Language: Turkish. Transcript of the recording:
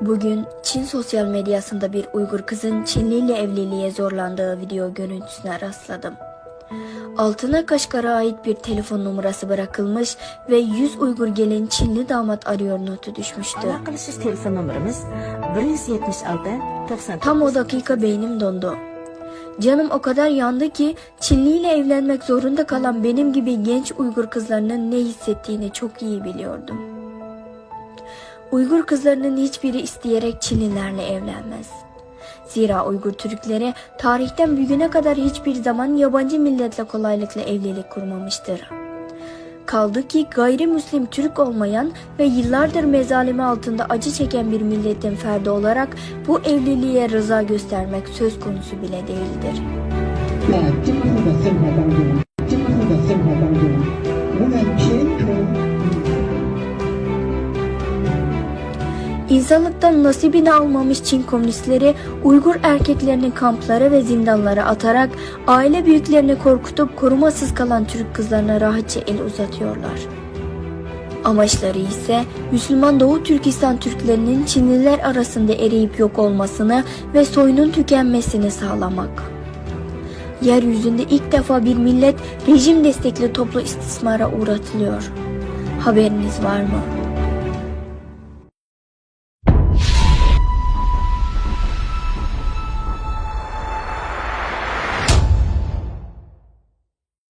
Bugün Çin sosyal medyasında bir Uygur kızın Çinli ile evliliğe zorlandığı video görüntüsüne rastladım. Altına Kaşgar'a ait bir telefon numarası bırakılmış ve 100 Uygur gelin Çinli damat arıyor notu düşmüştü. Telefon nomerimiz 176 99 Tam o dakika beynim dondu. Canım o kadar yandı ki Çinli ile evlenmek zorunda kalan benim gibi genç Uygur kızlarının ne hissettiğini çok iyi biliyordum. Uygur kızlarının hiçbiri isteyerek Çinlilerle evlenmez. Zira Uygur Türkleri tarihten bugüne kadar hiçbir zaman yabancı milletle kolaylıkla evlilik kurmamıştır. Kaldı ki gayrimüslim Türk olmayan ve yıllardır mezalimi altında acı çeken bir milletin ferdi olarak bu evliliğe rıza göstermek söz konusu bile değildir. İnsanlıktan nasibini almamış Çin komünistleri Uygur erkeklerini kamplara ve zindanlara atarak aile büyüklerini korkutup korumasız kalan Türk kızlarına rahatça el uzatıyorlar. Amaçları ise Müslüman Doğu Türkistan Türklerinin Çinliler arasında eriyip yok olmasını ve soyunun tükenmesini sağlamak. Yeryüzünde ilk defa bir millet rejim destekli toplu istismara uğratılıyor. Haberiniz var mı?